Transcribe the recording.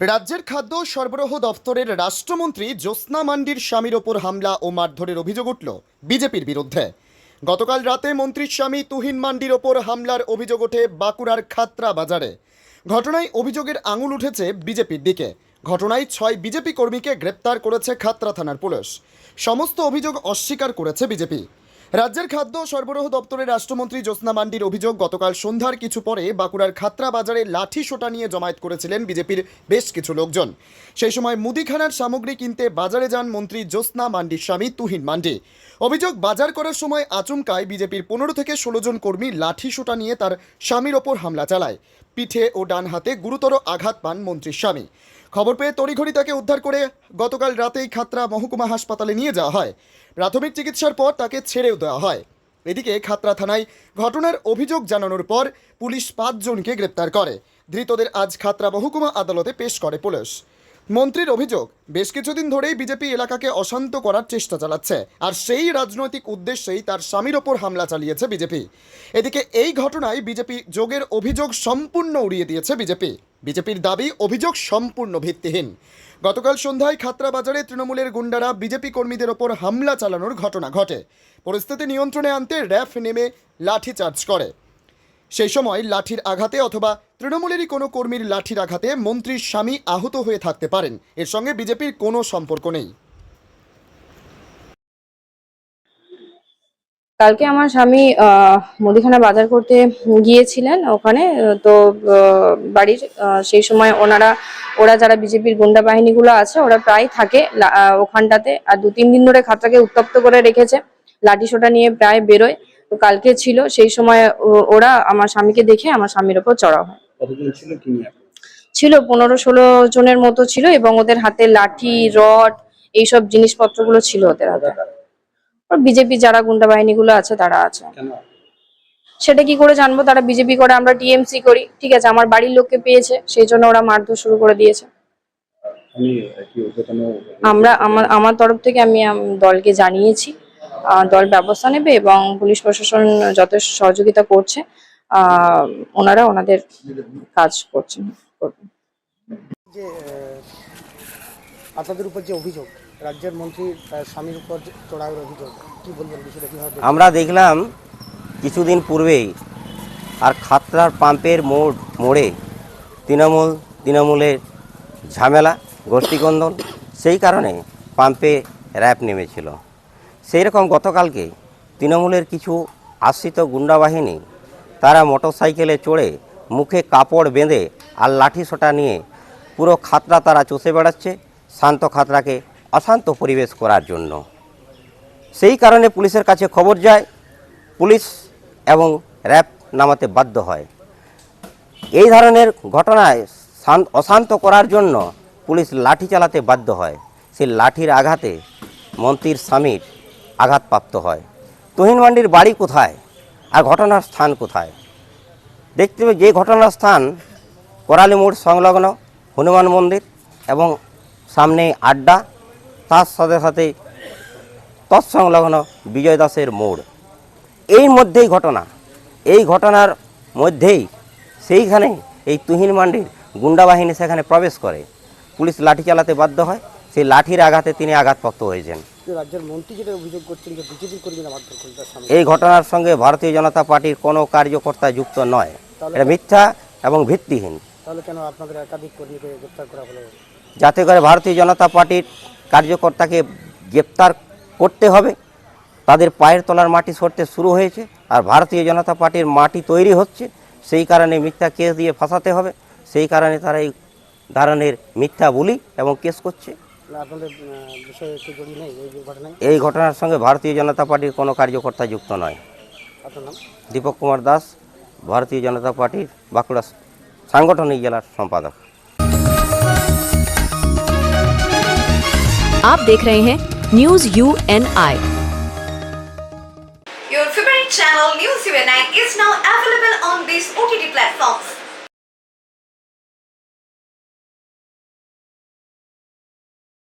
রাজ্যের খাদ্য সরবরাহ দফতরের রাষ্ট্রমন্ত্রী জ্যোৎস্না মান্ডির স্বামীর ওপর হামলা ও মারধরের অভিযোগ উঠল বিজেপির বিরুদ্ধে। গতকাল রাতে মন্ত্রীর স্বামী তুহিন মান্ডির ওপর হামলার অভিযোগ ওঠে বাঁকুড়ার খাত্রা বাজারে। ঘটনায় অভিযোগের আঙুল উঠেছে বিজেপির দিকে। ঘটনায় ছয় বিজেপি কর্মীকে গ্রেপ্তার করেছে খাত্রা থানার পুলিশ। সমস্ত অভিযোগ অস্বীকার করেছে বিজেপি। রাজ্যের খাদ্য সরবরাহ দপ্তরের রাষ্ট্রমন্ত্রী জ্যোৎস্না মান্ডির অভিযোগ, গতকাল সন্ধ্যার কিছু পরে বাঁকুড়ার খাতরা বাজারে লাঠি সোটা নিয়ে জমায়েত করেছিলেন বিজেপির বেশ কিছু লোকজন। সেই সময় মুদিখানার সামগ্রী কিনতে বাজারে যান মন্ত্রী জ্যোৎস্না মান্ডির স্বামী তুহিন মান্ডি। অভিযোগ, বাজার করার সময় আচমকায় বিজেপির পনেরো থেকে ষোলো জন কর্মী লাঠি সোটা নিয়ে তার স্বামীর ওপর হামলা চালায়। পিঠে ও ডান হাতে গুরুতর আঘাত পান মন্ত্রীর স্বামী। খবর পেয়ে তড়িঘড়ি তাকে উদ্ধার করে গতকাল রাতেই খাতরা মহকুমা হাসপাতালে নিয়ে যাওয়া হয়। প্রাথমিক চিকিৎসার পর তাকে ছেড়েও দেওয়া হয়। এদিকে খাতরা থানায় ঘটনার অভিযোগ জানানোর পর পুলিশ পাঁচজনকে গ্রেপ্তার করে। ধৃতদের আজ খাতরা মহকুমা আদালতে পেশ করে পুলিশ। মন্ত্রীর অভিযোগ, বেশ কিছুদিন ধরেই বিজেপি এলাকাকে অশান্ত করার চেষ্টা চালাচ্ছে আর সেই রাজনৈতিক উদ্দেশ্যেই তার স্বামীর ওপর হামলা চালিয়েছে বিজেপি। এদিকে এই ঘটনায় বিজেপি যোগের অভিযোগ সম্পূর্ণ উড়িয়ে দিয়েছে বিজেপি। বিজেপির দাবি, অভিযোগ সম্পূর্ণ ভিত্তিহীন। গতকাল সন্ধ্যায় খাতরা বাজারে তৃণমূলের গুন্ডারা বিজেপি কর্মীদের ওপর হামলা চালানোর ঘটনা ঘটে। পরিস্থিতি নিয়ন্ত্রণে আনতে র্যাফ নেমে লাঠি চার্জ করে। সেই সময় লাঠির আঘাতে অথবা তৃণমূলেরই কোনো কর্মীর লাঠির আঘাতে মন্ত্রীর স্বামী আহত হয়ে থাকতে পারেন। এর সঙ্গে বিজেপির কোনো সম্পর্ক নেই। কালকে আমার স্বামী আহ, মুদিখানা বাজার করতে গিয়েছিলেন ওখানে তো বাড়ির সেই সময় ওনারা ওরা যারা বিজেপির গুন্ডা বাহিনীগুলো আছে ওরা প্রায় থাকে ওখানটাতে আর দু তিন দিন ধরে খাতটাকে উত্তপ্ত করে রেখেছে লাঠি সোটা নিয়ে প্রায় বেরোয় তো কালকে ছিল সেই সময় ওরা আমার স্বামীকে দেখে আমার স্বামীর ওপর চড়া হয়। ছিল পনেরো ষোলো জনের মতো ছিল এবং ওদের হাতে লাঠি রড এইসব জিনিসপত্রগুলো ছিল ওদের হাতে। বিজেপি যারা গুন্ডা বাহিনীগুলো আছে তারা আছে। সেটা কি করে জানব? তারা বিজেপি করে আমরা টিএমসি করি। ঠিক আছে আমার বাড়ির লোককে পেয়েছে সেই জন্য ওরা মারধর শুরু করে দিয়েছে। আমরা আমার আমার তরফ থেকে আমি দলকে জানিয়েছি। দল ব্যবস্থা নেবে এবং পুলিশ প্রশাসন যথেষ্ট সহযোগিতা করছে। আহ, ওনারা ওনাদের কাজ করছেন করবেন। যে আপনাদের উপর যে অভিযোগ রাজ্যের মন্ত্রী স্বামীর উপর চড়াওয়ের অভিযোগ। কি বলবেন বিষয়টা? কীভাবে? আমরা দেখলাম কিছুদিন পূর্বেই আর খাতরার পাম্পের মোড়, মোড়ে তৃণমূল, তৃণমূলের ঝামেলা গোষ্ঠীকন্দল সেই কারণে পাম্পে র্যাপ নেমেছিল। সেই রকম গতকালকে তৃণমূলের কিছু আশ্রিত গুন্ডা বাহিনী তারা মোটরসাইকেলে চড়ে মুখে কাপড় বেঁধে আর লাঠি সোটা নিয়ে পুরো খাতরা তারা চষে বেড়াচ্ছে। শান্ত খাতড়াকে অশান্ত পরিবেশ করার জন্য। সেই কারণে পুলিশের কাছে খবর যায়, পুলিশ এবং র্যাব নামাতে বাধ্য হয়। এই ধরনের ঘটনায় শান্ত- অশান্ত করার জন্য পুলিশ লাঠি চালাতে বাধ্য হয়। সেই লাঠির আঘাতে মন্ত্রীর স্বামীর আঘাতপ্রাপ্ত হয়। তুহিন মান্ডির বাড়ি কোথায়? আর ঘটনার স্থান কোথায়? দেখতে হবে যে ঘটনার স্থান করালি মোড় সংলগ্ন হনুমান মন্দির এবং সামনে আড্ডা তার সাথে সাথে তৎসংলগ্ন বিজয় দাসের মোড়। এই মধ্যেই ঘটনা এই ঘটনার মধ্যেই সেইখানে এই তুহিন মান্ডির গুন্ডা বাহিনী সেখানে প্রবেশ করে। পুলিশ লাঠি চালাতে বাধ্য হয় সেই লাঠির আঘাতে তিনি আঘাতপ্রাপ্ত হয়েছেন। রাজ্যের মন্ত্রী যেটা অভিযোগ করছেন যে কর্মীরা এই ঘটনার সঙ্গে ভারতীয় জনতা পার্টির কোনো কার্যকর্তা যুক্ত নয়। এটা মিথ্যা এবং ভিত্তিহীন। তাহলে কেন আপনাদের একাধিক কর্মীকে গ্রেপ্তার করা হলো? যাতে করে ভারতীয় জনতা পার্টির কার্যকর্তাকে গ্রেপ্তার করতে হবে। তাদের পায়ের তলার মাটি সরতে শুরু হয়েছে আর ভারতীয় জনতা পার্টির মাটি তৈরি হচ্ছে। সেই কারণে মিথ্যা কেস দিয়ে ফাঁসাতে হবে। সেই কারণে তারা এই ধরনের মিথ্যা বলি এবং কেস করছে। এই ঘটনার সঙ্গে ভারতীয় জনতা পার্টির কোনো কার্যকর্তা যুক্ত নয়। দীপক কুমার দাস ভারতীয় জনতা পার্টির বাঁকুড়া সাংগঠনিক জেলার সম্পাদক। आप देख रहे हैं news U N I your favourite channel news U N I is now available on this OTT platform